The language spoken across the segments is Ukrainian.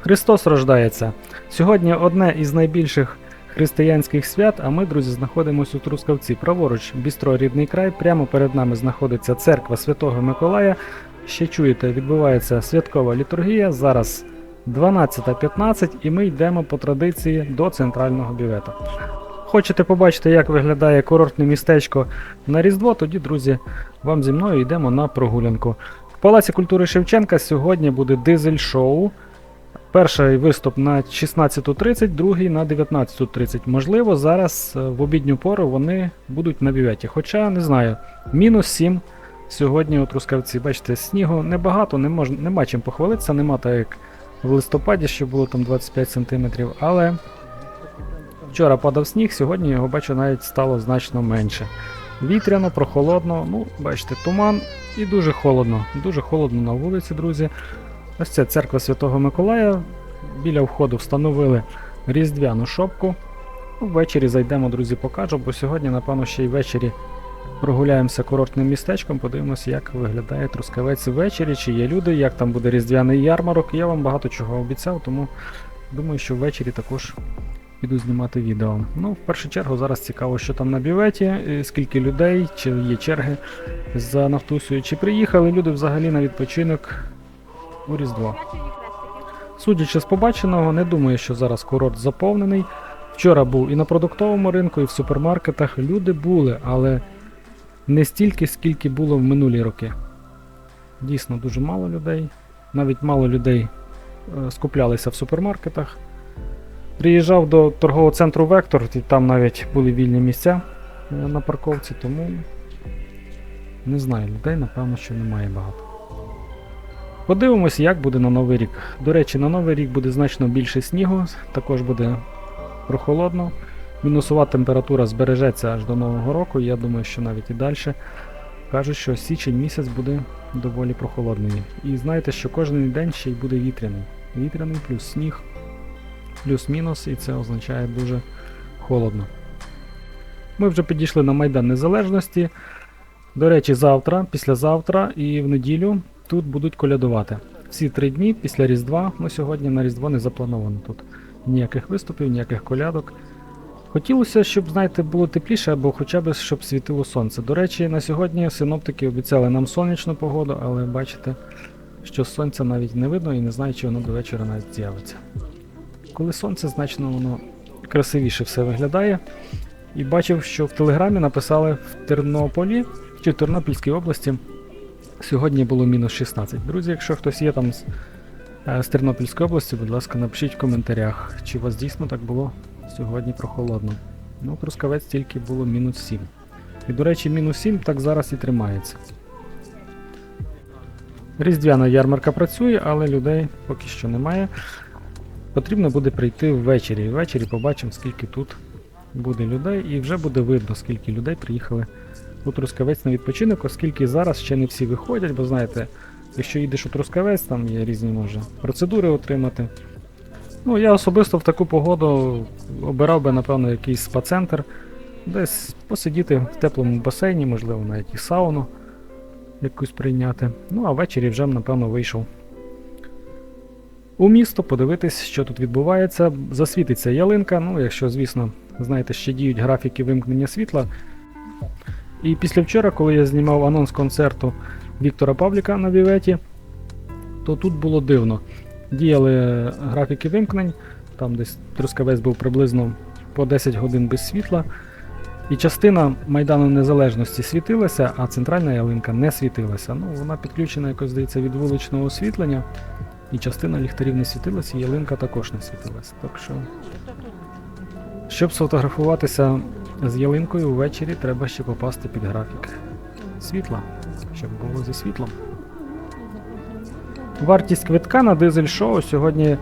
Христос рождається. Сьогодні одне із найбільших християнських свят, а ми, друзі, знаходимося у Трускавці. Праворуч, бістро рідний край. Прямо перед нами знаходиться церква Святого Миколая. Ще чуєте, відбувається святкова літургія. Зараз 12.15 і ми йдемо по традиції до центрального бювета. Хочете побачити, як виглядає курортне містечко на Різдво, тоді, друзі, вам зі мною йдемо на прогулянку. В Палаці культури Шевченка сьогодні буде дизель-шоу. Перший виступ на 16.30, другий на 19.30. Можливо, зараз е, в обідню пору вони будуть на бюветі. Хоча не знаю, мінус 7 сьогодні у Трускавці. Бачите, снігу небагато, не мож, нема чим похвалитися, нема так як в листопаді, що було там 25 см, але вчора падав сніг, сьогодні його бачу навіть стало значно менше. Вітряно, прохолодно, ну, бачите, туман і дуже холодно. Дуже холодно на вулиці, друзі. Ось це церква Святого Миколая. Біля входу встановили різдвяну шопку. Ввечері зайдемо, друзі, покажу, бо сьогодні, напевно, ще й ввечері прогуляємося курортним містечком, подивимося, як виглядає Трускавець ввечері, чи є люди, як там буде різдвяний ярмарок. Я вам багато чого обіцяв, тому думаю, що ввечері також піду знімати відео. Ну, в першу чергу, зараз цікаво, що там на бюветі, е, скільки людей, чи є черги за Нафтусою, чи приїхали люди взагалі на відпочинок у Різдво. Судячи з побаченого, не думаю, що зараз курорт заповнений. Вчора був і на продуктовому ринку, і в супермаркетах. Люди були, але не стільки, скільки було в минулі роки. Дійсно, дуже мало людей. Навіть мало людей е, скуплялися в супермаркетах. Приїжджав до торгового центру Вектор, і там навіть були вільні місця е, на парковці, тому не знаю, людей, напевно, що немає багато. Подивимось, як буде на Новий рік. До речі, на Новий рік буде значно більше снігу, також буде прохолодно. Мінусова температура збережеться аж до Нового року. Я думаю, що навіть і далі. Кажуть, що січень місяць буде доволі прохолодний. І знаєте, що кожен день ще й буде вітряний. Вітряний плюс сніг, плюс-мінус, і це означає дуже холодно. Ми вже підійшли на Майдан Незалежності. До речі, завтра, післязавтра і в неділю тут будуть колядувати. Всі три дні після Різдва, ну сьогодні на Різдво не заплановано тут. Ніяких виступів, ніяких колядок. Хотілося, щоб, знаєте, було тепліше, або хоча б щоб світило сонце. До речі, на сьогодні синоптики обіцяли нам сонячну погоду, але бачите, що сонця навіть не видно і не знаю, чи воно до вечора навіть з'явиться. Коли сонце, значно воно красивіше все виглядає. І бачив, що в Телеграмі написали в Тернополі чи в Тернопільській області Сьогодні було мінус 16. Друзі, якщо хтось є там з, е, з Тернопільської області, будь ласка, напишіть в коментарях, чи у вас дійсно так було сьогодні прохолодно. Ну, Трускавець тільки було мінус 7. І, до речі, мінус 7 так зараз і тримається. Різдвяна ярмарка працює, але людей поки що немає. Потрібно буде прийти ввечері. Ввечері побачимо, скільки тут буде людей, і вже буде видно, скільки людей приїхали у Трускавець на відпочинок, оскільки зараз ще не всі виходять, бо знаєте, якщо їдеш у Трускавець, там є різні може процедури отримати. Ну, я особисто в таку погоду обирав би, напевно, якийсь спа-центр, десь посидіти в теплому басейні, можливо, навіть і сауну якусь прийняти. Ну, а ввечері вже, напевно, вийшов у місто, подивитись, що тут відбувається. Засвітиться ялинка, ну, якщо, звісно, знаєте, ще діють графіки вимкнення світла. І після вчора, коли я знімав анонс концерту Віктора Павліка на Віветі, то тут було дивно. Діяли графіки вимкнень, там десь Трускавець був приблизно по 10 годин без світла. І частина Майдану Незалежності світилася, а центральна ялинка не світилася. Ну, вона підключена, якось здається, від вуличного освітлення, і частина ліхтарів не світилася, і ялинка також не світилася. Так що, щоб сфотографуватися з ялинкою ввечері треба ще попасти під графік світла, щоб було зі світлом. Вартість квитка на дизель шоу сьогодні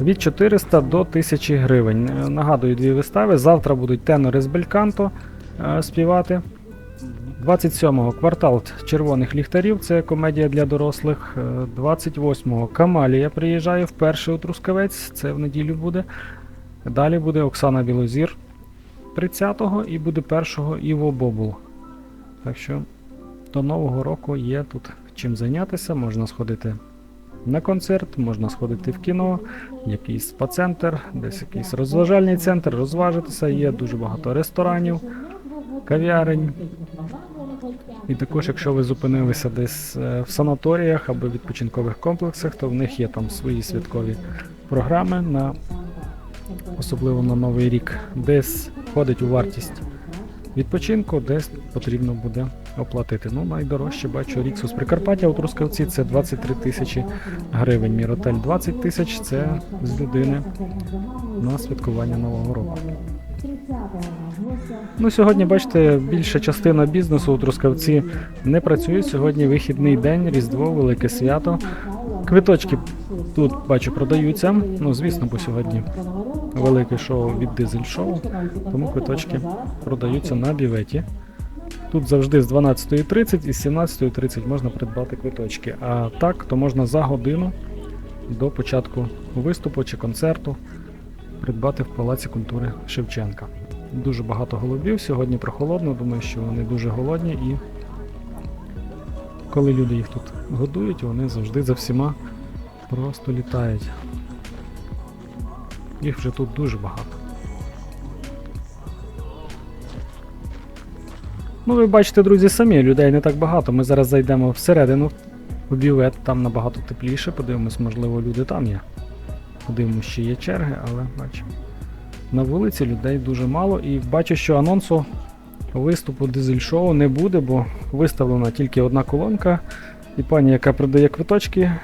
від 400 до 1000 гривень. Е, Нагадую, дві вистави. Завтра будуть тенори з Бельканто е, співати. 27-го квартал червоних ліхтарів це комедія для дорослих. Е, 28-го Камалія приїжджає вперше у Трускавець, це в неділю буде. Далі буде Оксана Білозір 30-го і буде 1-го Іво Бобул. Так що до Нового року є тут чим зайнятися, можна сходити на концерт, можна сходити в кіно, якийсь спа-центр, десь якийсь розважальний центр, розважитися. Є дуже багато ресторанів, кав'ярень. І також, якщо ви зупинилися десь е, в санаторіях або відпочинкових комплексах, то в них є там свої святкові програми на особливо на Новий рік, десь входить у вартість відпочинку, десь потрібно буде оплатити. Ну, найдорожче бачу Ріксус Прикарпаття у Трускавці це 23 тисячі гривень. Міротель 20 тисяч це з людини на святкування Нового року. Ну, сьогодні, бачите, більша частина бізнесу у Трускавці не працює. Сьогодні вихідний день, Різдво, Велике свято. Квиточки тут бачу продаються. Ну, звісно, бо сьогодні велике шоу від дизель шоу, тому квиточки продаються на біветі. Тут завжди з 12.30 і з 17.30 можна придбати квиточки. А так, то можна за годину до початку виступу чи концерту придбати в Палаці культури Шевченка. Дуже багато голубів. Сьогодні прохолодно, думаю, що вони дуже голодні і коли люди їх тут годують, вони завжди за всіма просто літають. Їх вже тут дуже багато. Ну, ви бачите, друзі, самі людей не так багато. Ми зараз зайдемо всередину в бювет, там набагато тепліше. Подивимось, можливо, люди там є. Подивимось, ще є черги, але бачимо. На вулиці людей дуже мало і бачу, що анонсу виступу дизель-шоу не буде, бо виставлена тільки одна колонка. І пані, яка продає квиточки, е,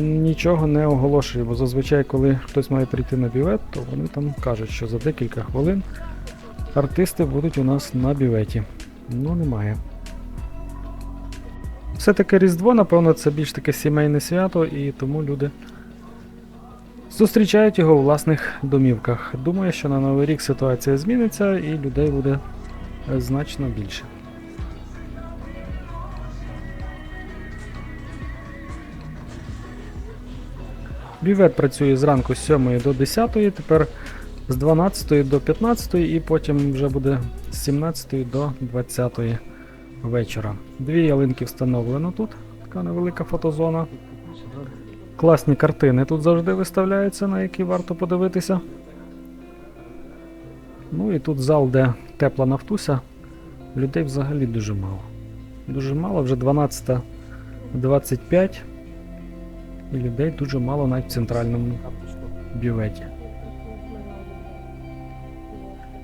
нічого не оголошує, бо зазвичай, коли хтось має прийти на бювет, то вони там кажуть, що за декілька хвилин артисти будуть у нас на бюветі. Ну, немає. Все-таки Різдво, напевно, це більш таке сімейне свято, і тому люди зустрічають його у власних домівках. Думаю, що на Новий рік ситуація зміниться і людей буде е, значно більше. Бювет працює зранку з 7 до 10, тепер з 12 до 15 і потім вже буде з 17 до 20 вечора. Дві ялинки встановлено тут, така невелика фотозона. Класні картини тут завжди виставляються, на які варто подивитися. Ну і тут зал, де тепла нафтуся, людей взагалі дуже мало. Дуже мало, вже 12.25 і людей дуже мало навіть в центральному бюветі.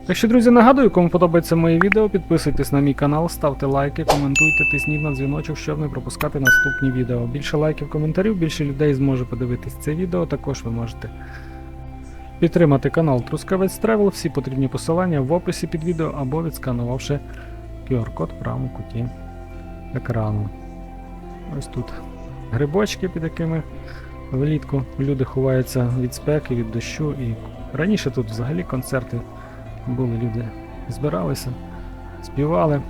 Так що, друзі, нагадую, кому подобається моє відео, підписуйтесь на мій канал, ставте лайки, коментуйте, тисніть на дзвіночок, щоб не пропускати наступні відео. Більше лайків, коментарів, більше людей зможе подивитись це відео. Також ви можете підтримати канал Трускавець Тревел. Всі потрібні посилання в описі під відео або відсканувавши QR-код в правому куті екрану. Ось тут грибочки, під якими влітку люди ховаються від спеки, від дощу. І раніше тут взагалі концерти були, люди збиралися, співали.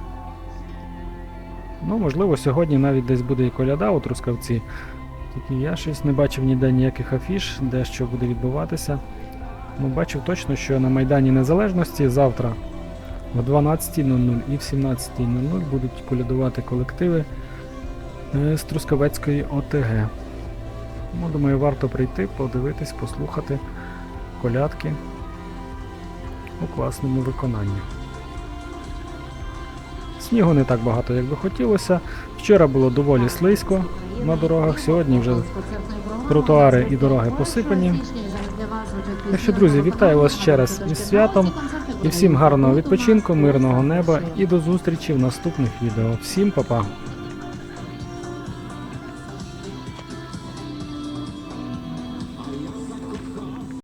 Ну, можливо, сьогодні навіть десь буде і коляда у Трускавці. Тільки я щось не бачив ніде ніяких афіш, де що буде відбуватися. Ну, бачив точно, що на Майдані Незалежності завтра о 12.00 і в 17.00 будуть колядувати колективи з Трускавецької ОТГ. Ну, думаю, варто прийти, подивитись, послухати колядки у класному виконанні. Снігу не так багато, як би хотілося. Вчора було доволі слизько на дорогах, сьогодні вже тротуари і дороги посипані. Так що, друзі, вітаю вас ще раз із святом і всім гарного відпочинку, мирного неба і до зустрічі в наступних відео. Всім па-па!